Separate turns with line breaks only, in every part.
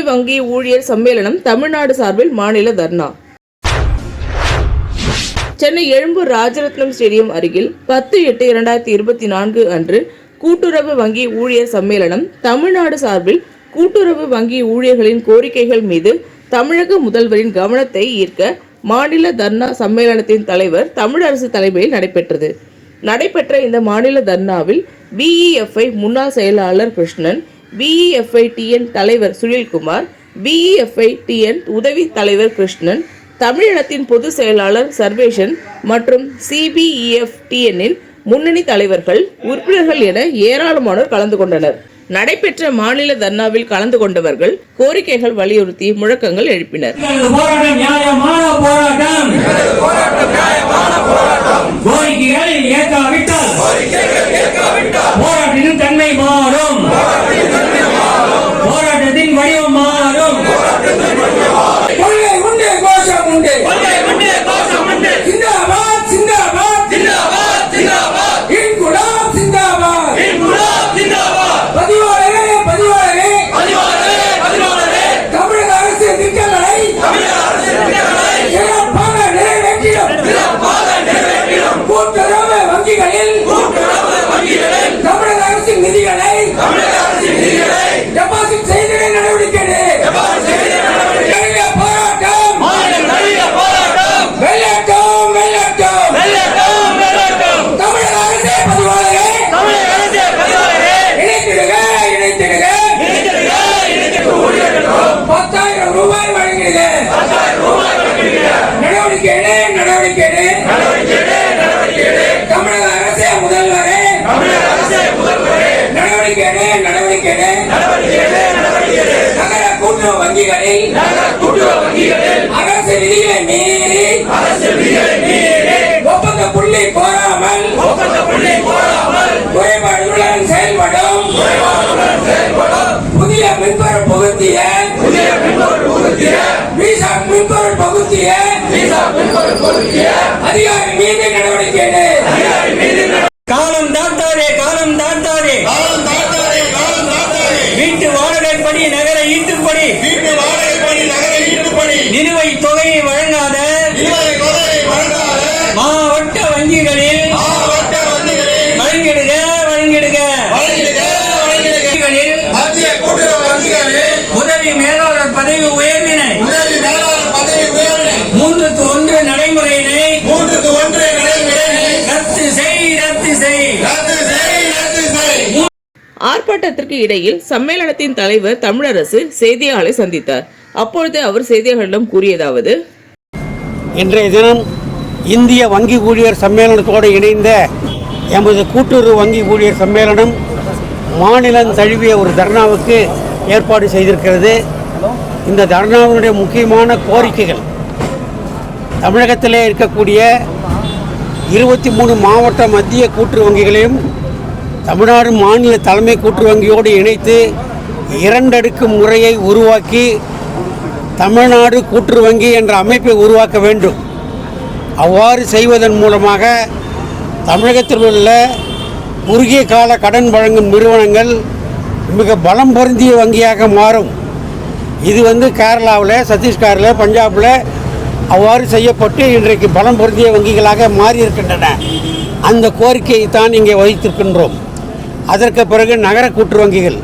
கூட்டுறவு வங்கி ஊழியர் சம்மேளனம் தமிழ்நாடு சார்பில் மாநில தர்ணா. சென்னை எழும்பூர் ராஜரத்னம் ஸ்டேடியம் அருகில் பத்து எட்டு இரண்டாயிரத்தி இருபத்தி நான்கு அன்று கூட்டுறவு வங்கி ஊழியர் சம்மேளனம் தமிழ்நாடு சார்பில் கூட்டுறவு வங்கி ஊழியர்களின் கோரிக்கைகள் மீது தமிழக முதல்வரின் கவனத்தை ஈர்க்க மாநில தர்ணா சம்மேளனத்தின் தலைவர் தமிழரசு தலைமையில் நடைபெற்றது. நடைபெற்ற இந்த மாநில தர்ணாவில் பிஇஎஃப்ஐ முன்னாள் செயலாளர் கிருஷ்ணன் பிஇஎஃப்ஐ டிஎன் தலைவர் சுனில்குமார் பிஇஎஃப்ஐ டிஎன் உதவி தலைவர் கிருஷ்ணன் தமிழினத்தின் பொதுச் செயலாளர் சர்வேஷன் மற்றும் சிபிஇஎஃப் டிஎன்னின் முன்னணி தலைவர்கள் உறுப்பினர்கள் என ஏராளமானோர் கலந்து கொண்டனர். நடைபெற்ற மாநில தர்ணாவில் கலந்து கொண்டவர்கள் கோரிக்கைகள் வலியுறுத்தி முழக்கங்கள் எழுப்பினர்.
போராட்டத்தின் தன்மை
நடவடிக்கை எடு, நடவடிக்கை எடு. தமிழக அரசே முதல்வரே. நடவடிக்கை எடு, நடவடிக்கை எடு. நகர கூட்டுறவு வங்கிகளில். அரசு விதிகளை மீறி. ஒப்பந்த புள்ளி கோராமல் குறைபாடுகளுடன் செயல்படும். புதிய மென்பொருள் புகுத்திய. விசா மென்பொருள் புகுத்திய. அதிகாரி மீது நடவடிக்கை எடு.
காலம் தாழ்த்தாதே காலம் தாழ்த்தாதே வீட்டு வாடகைப்படி நகர ஈட்டுப்படி நிலுவைத் தொகையை வழங்காத
ஆர்ப்பாட்டத்திற்கு இடையில் சம்மேளனத்தின் தலைவர் தமிழரசு செய்தியாளரை சந்தித்தார். அப்பொழுது அவர் செய்தியாளர்களிடம் கூறியதாவது
இன்றைய தினம் இந்திய வங்கி ஊழியர் சம்மேளனத்தோடு இணைந்த எமது கூட்டுறவு வங்கி ஊழியர் சம்மேளனம் மாநிலம் தழுவிய ஒரு தர்ணாவுக்கு ஏற்பாடு செய்திருக்கிறது. இந்த தர்ணாவினுடைய முக்கியமான கோரிக்கைகள் தமிழகத்திலே இருக்கக்கூடிய இருபத்தி மூணு மாவட்ட மத்திய கூட்டுறவு வங்கிகளையும் தமிழ்நாடு மாநில தலைமை கூட்டு வங்கியோடு இணைத்து இரண்டடுக்கு முறையை உருவாக்கி தமிழ்நாடு கூட்டுறவு வங்கி என்ற அமைப்பை உருவாக்க வேண்டும். அவ்வாறு செய்வதன் மூலமாக தமிழகத்தில் உள்ள குறுகிய கால கடன் வழங்கும் நிறுவனங்கள் மிக பலம் பொருந்திய வங்கியாக மாறும். இது வந்து கேரளாவில் சத்தீஸ்கரில் பஞ்சாபில் அவ்வாறு செய்யப்பட்டு இன்றைக்கு பலம் பொருந்திய வங்கிகளாக மாறியிருக்கின்றன. அந்த கோரிக்கையை தான் இங்கே வகித்திருக்கின்றோம். அதற்கு பிறகு நகர கூட்டு வங்கிகள்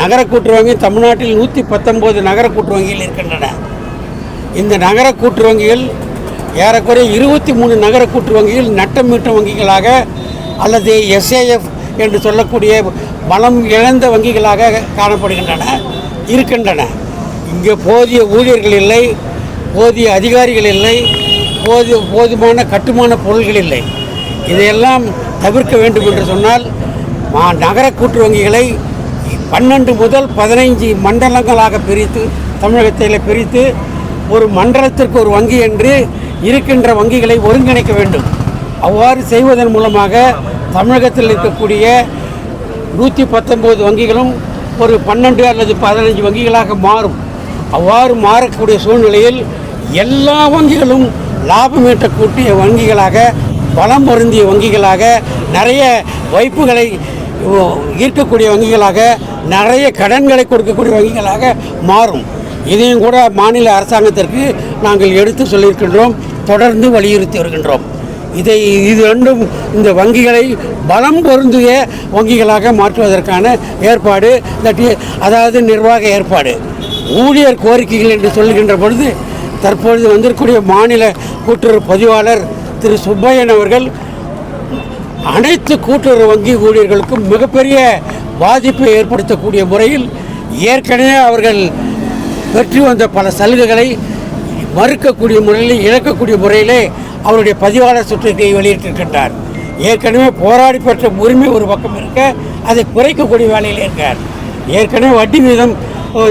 நகர கூட்டு வங்கி தமிழ்நாட்டில் நூற்றி பத்தொம்போது நகர கூட்டு வங்கிகள் இருக்கின்றன. இந்த நகர கூட்டு வங்கிகள் ஏறக்குறைய இருபத்தி மூணு நகர கூட்டு வங்கிகள் நட்டமீட்டும் வங்கிகளாக அல்லது எஸ்ஏஎஃப் என்று சொல்லக்கூடிய பலம் இழந்த வங்கிகளாக காணப்படுகின்றன இருக்கின்றன. இங்கே போதிய ஊழியர்கள் இல்லை போதிய அதிகாரிகள் இல்லை போதிய போதுமான கட்டுமான பொருள்கள் இல்லை. இதையெல்லாம் தவிர்க்க வேண்டும் என்று சொன்னால் மா நகர கூட்டு வங்கிகளை பன்னெண்டு முதல் பதினைஞ்சு மண்டலங்களாக பிரித்து தமிழகத்தில் பிரித்து ஒரு மண்டலத்திற்கு ஒரு வங்கி என்று இருக்கின்ற வங்கிகளை ஒருங்கிணைக்க வேண்டும். அவ்வாறு செய்வதன் மூலமாக தமிழகத்தில் இருக்கக்கூடிய நூற்றி பத்தொம்போது வங்கிகளும் ஒரு பன்னெண்டு அல்லது பதினஞ்சு வங்கிகளாக மாறும். அவ்வாறு மாறக்கூடிய சூழ்நிலையில் எல்லா வங்கிகளும் லாபம் ஈட்டக்கூடிய வங்கிகளாக பலம் பொருந்திய வங்கிகளாக நிறைய வைப்புகளை ஈர்க்கக்கூடிய வங்கிகளாக நிறைய கடன்களை கொடுக்கக்கூடிய வங்கிகளாக மாறும். இதையும் கூட மாநில அரசாங்கத்திற்கு நாங்கள் எடுத்து சொல்லியிருக்கின்றோம் தொடர்ந்து வலியுறுத்தி வருகின்றோம். இதை இது ரெண்டும் இந்த வங்கிகளை பலம் பொருந்திய வங்கிகளாக மாற்றுவதற்கான ஏற்பாடு இல்லாட்டி அதாவது நிர்வாக ஏற்பாடு. ஊழியர் கோரிக்கைகள் என்று சொல்லுகின்ற பொழுது தற்பொழுது வந்திருக்கக்கூடிய மாநில கூட்டுறவு பதிவாளர் திரு சுப்பையன் அவர்கள் அனைத்து கூட்டுறவு வங்கி ஊழியர்களுக்கும் மிகப்பெரிய பாதிப்பை ஏற்படுத்தக்கூடிய முறையில் ஏற்கனவே அவர்கள் பெற்று வந்த பல சலுகைகளை மறுக்கக்கூடிய முறையில் இழக்கக்கூடிய முறையிலே அவருடைய பதிவாளர் சுற்றறிக்கையை வெளியிட்டிருக்கின்றார். ஏற்கனவே போராடி பெற்ற உரிமை ஒரு பக்கம் இருக்க அதை குறைக்கக்கூடிய வேலையில் இருக்கார். ஏற்கனவே வட்டி வீதம்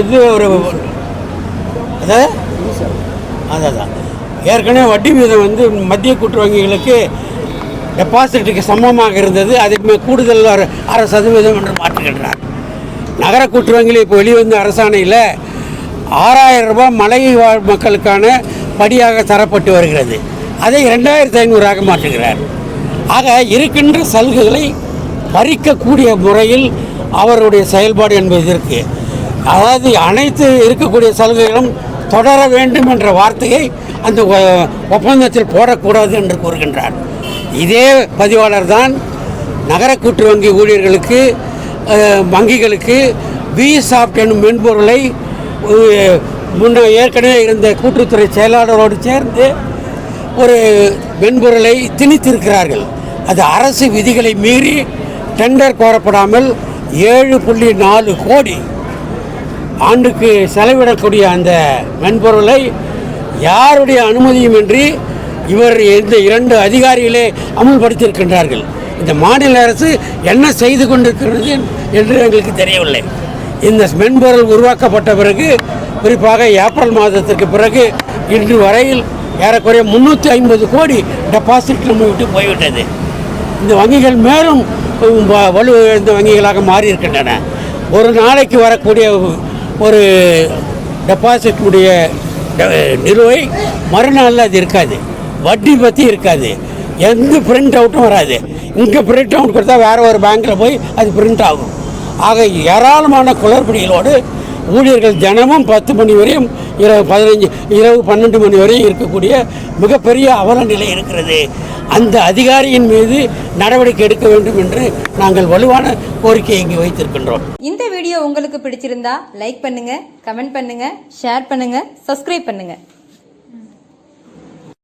இது ஒரு அதாவது அதான் ஏற்கனவே வட்டி வீதம் வந்து மத்திய கூட்டு வங்கிகளுக்கு டெபாசிட்டுக்கு சமமாக இருந்தது அதுக்கு கூடுதல் அரை அரை சதவீதம் என்று மாற்றுகின்றார். நகர கூட்டு வங்கியில் இப்போ வெளிவந்த அரசாணையில் ஆறாயிரம் ரூபாய் மலை வாழ் மக்களுக்கான படியாக தரப்பட்டு வருகிறது. அதை ரெண்டாயிரத்தி ஐநூறாக மாற்றுகிறார். ஆக இருக்கின்ற சலுகைகளை பறிக்கக்கூடிய முறையில் அவருடைய செயல்பாடு என்பது இருக்கு. அதாவது அனைத்து இருக்கக்கூடிய சலுகைகளும் தொடர வேண்டும் என்ற வார்த்தையை அந்த ஒப்பந்தத்தில் போடக்கூடாது என்று கூறுகின்றார். இதே பதிவாளர் தான் நகர கூட்டு வங்கி ஊழியர்களுக்கு வங்கிகளுக்கு வி சாஃப்ட் என்னும் மென்பொருளை முன்ன ஏற்கனவே இருந்த கூட்டுத்துறை செயலாளரோடு சேர்ந்து ஒரு மென்பொருளை திணித்திருக்கிறார்கள். அது அரசு விதிகளை மீறி டெண்டர் கோரப்படாமல் ஏழு புள்ளி நாலு கோடி ஆண்டுக்கு செலவிடக்கூடிய அந்த மென்பொருளை யாருடைய அனுமதியுமின்றி இவர் இந்த இரண்டு அதிகாரிகளே அமுல்படுத்தியிருக்கின்றார்கள். இந்த மாநில அரசு என்ன செய்து கொண்டிருக்கிறது என்று எங்களுக்கு தெரியவில்லை. இந்த மென்பொருள் உருவாக்கப்பட்ட பிறகு குறிப்பாக ஏப்ரல் மாதத்திற்கு பிறகு இன்று வரையில் ஏறக்குறைய முந்நூற்றி ஐம்பது கோடி டெபாசிட் நம்ம விட்டு போய்விட்டது. இந்த வங்கிகள் மேலும் வ- வலு இந்த வங்கிகளாக மாறி இருக்கின்றன ஒரு நாளைக்கு வரக்கூடிய ஒரு டெபாசிட்டுடைய நிறுவை மறுநாளில் அது இருக்காது. வட்டி பற்றி இருக்காது. எந்த பிரிண்ட் அவுட்டும் வராது. இங்கே பிரிண்ட் அவுட் கொடுத்தா வேறு ஒரு பேங்க்கில் போய் அது பிரிண்ட் ஆகும். ஆக ஏராளமான குளறுபடிகளோடு ஊழியர்கள் தினமும் பத்து மணி வரையும் இரவு பதினஞ்சு இரவு பன்னெண்டு மணி வரையும் இருக்கக்கூடிய மிகப்பெரிய அவல நிலை இருக்கிறது. அந்த அதிகாரியின் மீது நடவடிக்கை எடுக்க வேண்டும் என்று நாங்கள் வலுவான கோரிக்கை இங்கு வைத்திருக்கின்றோம்.
இந்த வீடியோ உங்களுக்கு பிடிச்சிருந்தா லைக் பண்ணுங்க கமெண்ட் பண்ணுங்க ஷேர் பண்ணுங்க சப்ஸ்கிரைப் பண்ணுங்க.